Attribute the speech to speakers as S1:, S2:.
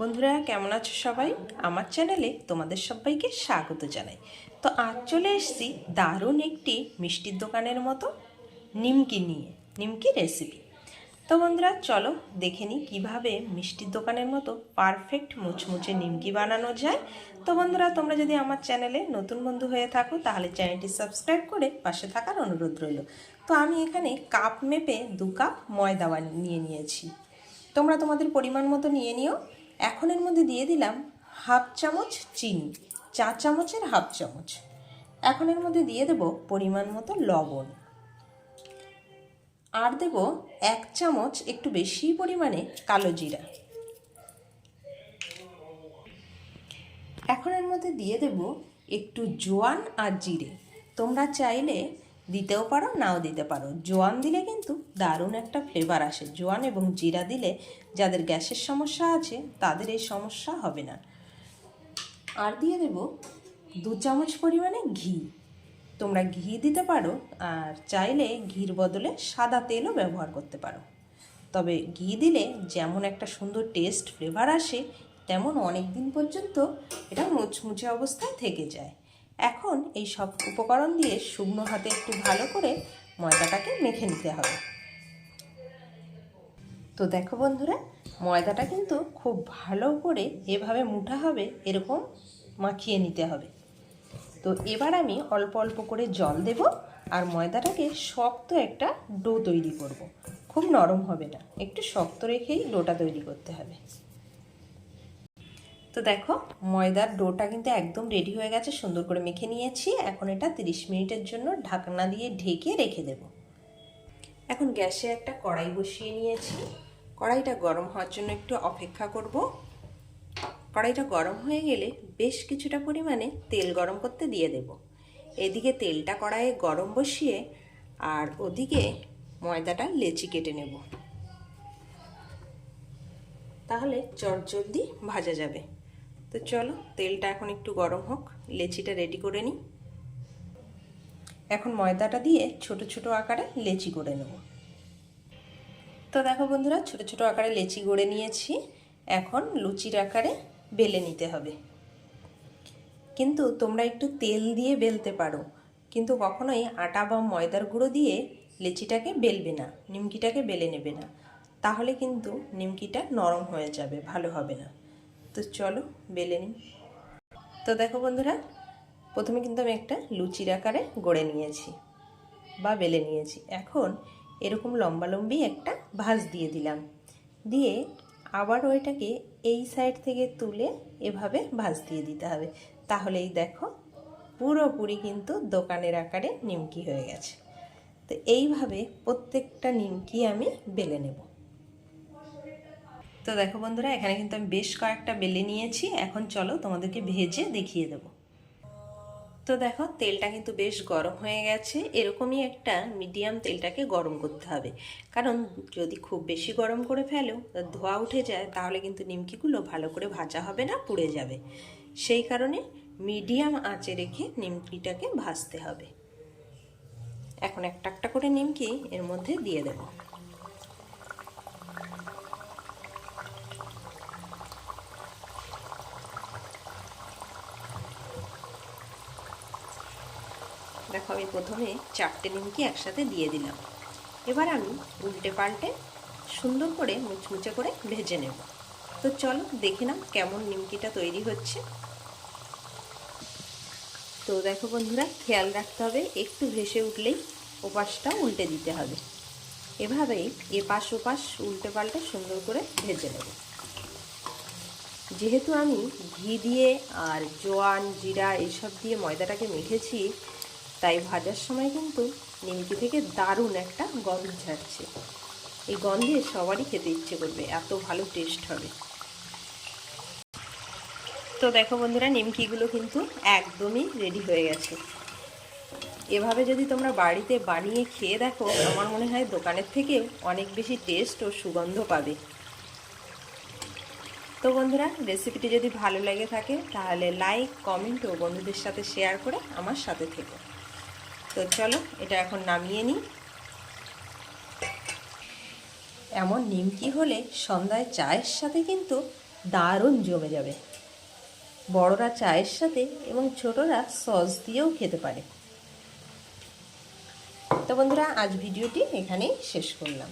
S1: বন্ধুরা, কেমন আছো সবাই? আমার চ্যানেলে তোমাদের সবাইকে স্বাগত জানাই। তো আজ চলে এসেছি দারুণ একটি মিষ্টির দোকানের মতো নিমকি নিয়ে, নিমকি রেসিপি তো বন্ধুরা, চলো দেখে নিই কীভাবে মিষ্টির দোকানের মতো পারফেক্ট মুচমুচে নিমকি বানানো যায়। তো বন্ধুরা, তোমরা যদি আমার চ্যানেলে নতুন বন্ধু হয়ে থাকো, তাহলে চ্যানেলটি সাবস্ক্রাইব করে পাশে থাকার অনুরোধ রইল। তো আমি এখানে কাপ মেপে দু কাপ ময়দা নিয়ে নিয়েছি। তোমরা তোমাদের পরিমাণ মতো নিয়ে নিও। এখন এর মধ্যে দিয়ে দিলাম হাফ চামচ চিনি, চা চামচের হাফ চামচ। এখন এর মধ্যে দিয়ে দেব পরিমাণ মতো লবণ। আর দেব এক চামচ একটু বেশি পরিমাণে কালো জিরা। এখন এর মধ্যে দিয়ে দেব একটু জোয়ান আর জিরে। তোমরা চাইলে দিতেও পারো, নাও দিতে পারো। জোয়ান দিলে কিন্তু দারুণ একটা ফ্লেভার আসে। জোয়ান এবং জিরা দিলে যাদের গ্যাসের সমস্যা আছে, তাদের এই সমস্যা হবে না। আর দিয়ে দেব দু চামচ পরিমাণে ঘি। তোমরা ঘি দিতে পারো, আর চাইলে ঘির বদলে সাদা তেলও ব্যবহার করতে পারো। তবে ঘি দিলে যেমন একটা সুন্দর টেস্ট ফ্লেভার আসে, তেমন অনেক দিন পর্যন্ত এটা মুচমুচে অবস্থায় থেকে যায়। এখন এই সব উপকরণ দিয়ে শুকনো হাতে একটু ভালো করে ময়দাটাকে মেখে নিতে হবে। তো দেখো বন্ধুরা, ময়দাটা কিন্তু খুব ভালো করে এভাবে মুঠা হবে, এরকম মাখিয়ে নিতে হবে। তো এবার আমি অল্প অল্প করে জল দেব আর ময়দাটাকে শক্ত একটা ডো তৈরি করব। খুব নরম হবে না, একটু শক্ত রেখেই ডোটা তৈরি করতে হবে। তো দেখো, ময়দার ডোটা কিন্তু একদম রেডি হয়ে গেছে, সুন্দর করে মেখে নিয়েছি। এখন এটা 30 মিনিটের জন্য ঢাকনা দিয়ে ঢেকে রেখে দেব। এখন গ্যাসে একটা কড়াই বসিয়ে নিয়েছি। কড়াইটা গরম হওয়ার জন্য একটু অপেক্ষা করব। কড়াইটা গরম হয়ে গেলে বেশ কিছুটা পরিমাণে তেল গরম করতে দিয়ে দেব। এদিকে তেলটা কড়াইয়ে গরম বসিয়ে আর ওদিকে ময়দাটা লেচি কেটে নেব। তাহলে চটজলদি ভাজা যাবে। তো চলো, তেলটা এখন একটু গরম হোক, লেচিটা রেডি করে নিই। এখন ময়দাটা দিয়ে ছোট ছোট আকারে লেচি করে নেব। তো দেখো বন্ধুরা, ছোট ছোট আকারে লেচি গড়ে নিয়েছি। এখন লুচির আকারে বেলে নিতে হবে। কিন্তু তোমরা একটু তেল দিয়ে বেলতে পারো, কিন্তু কখনোই আটা বা ময়দার গুঁড়ো দিয়ে লেচিটাকে বেলবে না, নিমকিটাকে বেলে নেবে না। তাহলে কিন্তু নিমকিটা নরম হয়ে যাবে, ভালো হবে না। তো চলো, বেলে নিই। তো দেখো বন্ধুরা, প্রথমে কিন্তু আমি একটা লুচির আকারে গড়ে নিয়েছি বা বেলে নিয়েছি। এখন এরকম লম্বালম্বি একটা ভাঁজ দিয়ে দিলাম। দিয়ে আবার ওইটাকে এই সাইড থেকে তুলে এভাবে ভাঁজ দিয়ে দিতে হবে। তাহলেই দেখো, পুরোপুরি কিন্তু দোকানের আকারে নিমকি হয়ে গেছে। তো এইভাবে প্রত্যেকটা নিমকি আমি বেলে নেব। তো দেখো বন্ধুরা, এখানে কিন্তু আমি বেশ কয়েকটা বেলে নিয়েছি। এখন চলো তোমাদেরকে ভেজে দেখিয়ে দেবো। তো দেখো, তেলটা কিন্তু বেশ গরম হয়ে গেছে। এরকমই একটা মিডিয়াম তেলটাকে গরম করতে হবে। কারণ যদি খুব বেশি গরম করে ফেলো ধোয়া উঠে যায়, তাহলে কিন্তু নিমকিগুলো ভালো করে ভাজা হবে না, পুড়ে যাবে। সেই কারণে মিডিয়াম আঁচে রেখে নিমকিটাকে ভাজতে হবে। এখন একটা একটা করে নিমকি এর মধ্যে দিয়ে দেবো। দেখো আমি প্রথমে চারটে নিমকি একসাথে দিয়ে দিলাম। এবার আমি উল্টে পাল্টে সুন্দর করে মুচমুচে করে ভেজে নেব। তো চলো দেখে নাও কেমন নিমকিটা তৈরি হচ্ছে। তো দেখো বন্ধুরা, খেয়াল রাখতে হবে, একটু ভেসে উঠলেই ওপাশটা উল্টে দিতে হবে। এভাবেই এপাশ ওপাশ উল্টে পাল্টে সুন্দর করে ভেজে নেব। যেহেতু আমি ঘি দিয়ে আর জোয়ান, জিরা এইসব দিয়ে ময়দাটাকে মেখেছি তাই ভাজার সময় কিন্তু নিমকি থেকে দারুণ একটা গন্ধ ছাড়ছে এই গন্ধে সবারই খেতে ইচ্ছে করবে, এত ভালো টেস্ট হবে। তো দেখো বন্ধুরা, নিমকিগুলো কিন্তু একদমই রেডি হয়ে গেছে। এভাবে যদি তোমরা বাড়িতে বানিয়ে খেয়ে দেখো, আমার মনে হয় দোকানের থেকে অনেক বেশি টেস্ট ও সুগন্ধ পাবে। তো বন্ধুরা রেসিপিটি যদি ভালো লেগে থাকে, তাহলে লাইক কমেন্ট ও বন্ধুদের সাথে শেয়ার করে আমার সাথে থেকো। তো চলো, এটা এখন নামিয়ে নিই। এমন নিমকি হলে সন্ধ্যায় চায়ের সাথে কিন্তু দারুণ জমে যাবে। বড়রা চায়ের সাথে এবং ছোটরা সস দিয়েও খেতে পারে। তো বন্ধুরা, আজ ভিডিওটি এখানেই শেষ করলাম।